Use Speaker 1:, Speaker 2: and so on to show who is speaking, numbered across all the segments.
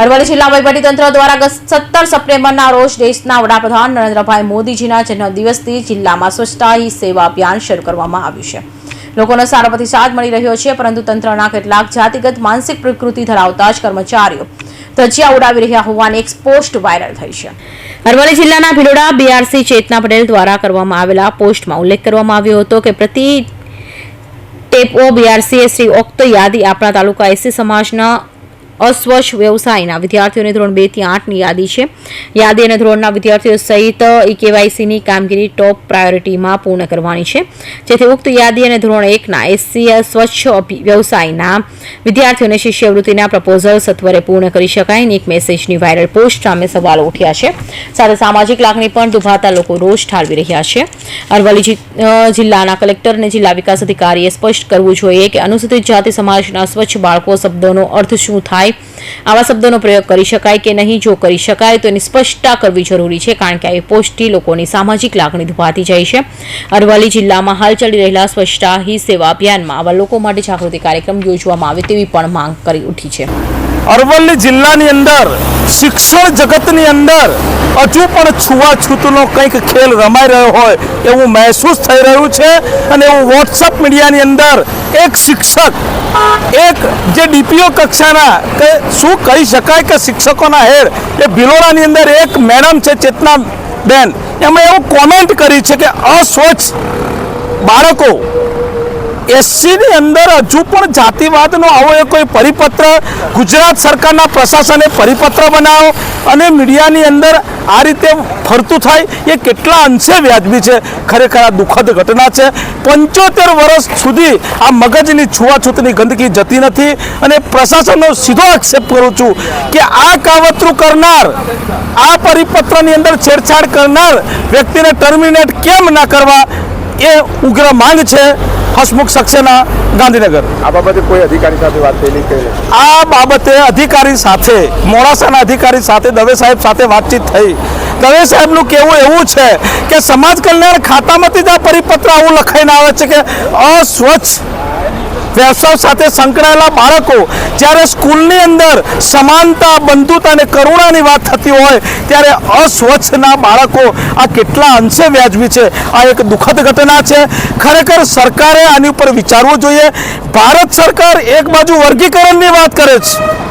Speaker 1: અરવલ્લી જિલ્લા વહીવટીતંત્ર દ્વારા ગત સત્તર સપ્ટેમ્બરના રોજ દેશના વડાપ્રધાન નરેન્દ્રભાઈ મોદીજીના જન્મદિવસથી જિલ્લામાં સ્વચ્છતા હી સેવા અભિયાન શરૂ કરવામાં આવ્યું છે. લોકોનો સારો પ્રતિસાદ મળી રહ્યો છે, પરંતુ તંત્રના કેટલાક જાતિગત માનસિક પ્રકૃતિ ધરાવતા જ કર્મચારીઓ ધજિયા ઉડાવી રહ્યા હોવાની એક પોસ્ટ વાયરલ થઈ છે. અરવલ્લી જિલ્લાના ભિલોડા બીઆરસી ચેતના પટેલ દ્વારા કરવામાં આવેલા પોસ્ટમાં ઉલ્લેખ કરવામાં આવ્યો હતો કે પ્રતિ ટેપઓ બીઆરસીએ શ્રી ઓક્ત યાદી આપણા તાલુકા એસી સમાજના અસ્વચ્છ વ્યવસાયના વિદ્યાર્થીઓને ધોરણ બેથી આઠની યાદી છે. યાદી અને ધોરણના વિદ્યાર્થીઓ સહિત ઈ કેવાયસીની કામગીરી ટોપ પ્રાયોરિટીમાં પૂર્ણ કરવાની છે. જેથી ઉક્ત યાદી અને ધોરણ એકના એસસી સ્વચ્છ વ્યવસાયના વિદ્યાર્થીઓને શિષ્યવૃત્તિના પ્રપોઝલ સત્વરે પૂર્ણ કરી શકાય અને એક મેસેજની વાયરલ પોસ્ટ સામે સવાલો ઉઠ્યા છે. સાથે સામાજિક લાગણી પણ દુભાતા લોકો રોષ ઠાલવી રહ્યા છે. અરવલ્લી જિલ્લાના કલેક્ટર અને જિલ્લા વિકાસ અધિકારીએ સ્પષ્ટ કરવું જોઈએ કે અનુસૂચિત જાતિ સમાજના સ્વચ્છ બાળકો શબ્દોનો અર્થ શું થાય આવા શબ્દોનો પ્રયોગ કરી શકાય કે નહીં, જો કરી શકાય તો એની સ્પષ્ટતા કરવી જરૂરી છે, કારણ કે આવી પોસ્ટથી લોકોની સામાજિક લાગણી દુભાતી જાય છે. અરવલ્લી જિલ્લામાં હાલ ચાલી રહેલા સ્વચ્છતા હી સેવા અભિયાનમાં આવા લોકો માટે જાગૃતિ કાર્યક્રમ યોજવામાં આવે તેવી પણ માંગ કરી ઉઠી છે.
Speaker 2: અરવલ્લી જિલ્લાની અંદર, શિક્ષણ જગતની અંદર હજુ પણ છૂવાછૂતનો કંઈક ખેલ રમાઈ રહ્યો હોય એવું મહેસૂસ થઈ રહ્યું છે અને એવું વોટ્સઅપ મીડિયાની અંદર એક શિક્ષક, એક જે ડીપીઓ કક્ષાના કે શું કહી શકાય કે શિક્ષકોના હેડ, એ ભિલોડાની અંદર એક મેડમ છે ચેતના બેન એમાં એવું કોમેન્ટ કરી છે કે અસ્વચ્છ બાળકો એસસીની અંદર હજુ પણ જાતિવાદનો આવો એ કોઈ પરિપત્ર ગુજરાત સરકારના પ્રશાસને પરિપત્ર બનાવો અને મીડિયાની અંદર આ રીતે ફરતું થાય, એ કેટલા અંશે વ્યાજબી છે? ખરેખર આ દુઃખદ ઘટના છે. પંચોતેર વર્ષ સુધી આ મગજની છૂવાછૂતની ગંદકી જતી નથી અને પ્રશાસનનો સીધો આક્ષેપ કરું છું કે આ કાવતરું કરનાર, આ પરિપત્રની અંદર છેડછાડ કરનાર વ્યક્તિને ટર્મિનેટ કેમ ના કરવા એ ઉગ્ર માંગ છે? હસમુખ સક્સેના ગાંધીનગર.
Speaker 3: આ બાબતે કોઈ અધિકારી સાથે વાત થયેલી કે
Speaker 2: આ બાબતે અધિકારી સાથે મોડાસાના અધિકારી સાથે દવે સાહેબ સાથે વાતચીત થઈ. દવે સાહેબનું કહેવું એવું છે કે સમાજ કલ્યાણ ખાતામાંથી જ આ પરિપત્ર આવું લખાઈને આવે છે કે અસ્વચ્છ વ્યવસાય સાથે સંકળાયેલા બાળકો જ્યારે સ્કૂલની અંદર સમાનતા, બંધુતા અને કરુણાની વાત થતી હોય, ત્યારે અસ્વચ્છના બાળકો આ કેટલા અંશે વ્યાજબી છે. આ એક દુઃખદ ઘટના છે. ખરેખર સરકારે આની ઉપર વિચારવું જોઈએ. ભારત સરકાર એક બાજુ વર્ગીકરણની વાત કરે છે.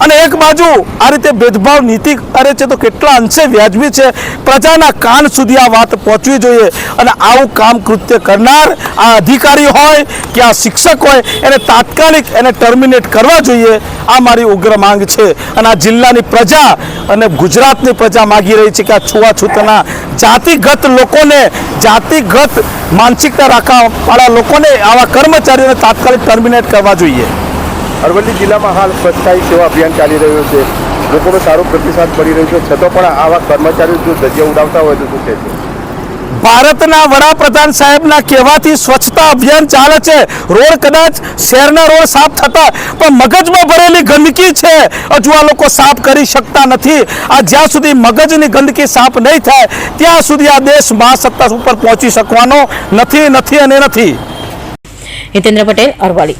Speaker 2: અને એક બાજુ આ રીતે ભેદભાવ નીતિ કરે છે તો કેટલા અંશે વ્યાજબી છે? પ્રજાના કાન સુધી આ વાત પહોંચવી જોઈએ. અને આવું કામ કૃત્ય કરનાર આ અધિકારી હોય કે આ શિક્ષક હોય, એને તાત્કાલિક એને ટર્મિનેટ કરવા જોઈએ. આ મારી ઉગ્ર માંગ છે. અને આ જિલ્લાની પ્રજા અને ગુજરાતની પ્રજા માગી રહી છે કે આ છૂવાછૂતના જાતિગત લોકોને, જાતિગત માનસિકતા રાખવાવાળા લોકોને આવા કર્મચારીઓને તાત્કાલિક ટર્મિનેટ કરવા જોઈએ.
Speaker 3: અરવલ્લી જિલ્લામાં હાલ સ્વચ્છતા હી સેવા અભિયાન ચાલી રહ્યું છે. લોકોનો સારો પ્રતિસાદ મળી રહ્યો છે. છતાં પણ આવા કર્મચારીઓ જો ધજિયા ઉડાવતા હોય તો શું કહેશે
Speaker 2: ભારતના વડાપ્રધાન સાહેબના કહેવાથી સ્વચ્છતા અભિયાન ચાલે છે. રોડ કદાચ શહેરના રોડ સાફ થતા પણ મગજમાં ભરેલી ગંદકી છે. હજુ આ લોકો સાફ કરી શકતા નથી. આ જ્યાં સુધી મગજની ગંદકી સાફ નહીં થાય ત્યાં સુધી આ દેશ મહાસત્તા ઉપર પહોંચી શકવાનો નથી નથી અને નથી.
Speaker 1: હિતેન્દ્ર પટેલ અરવલ્લી.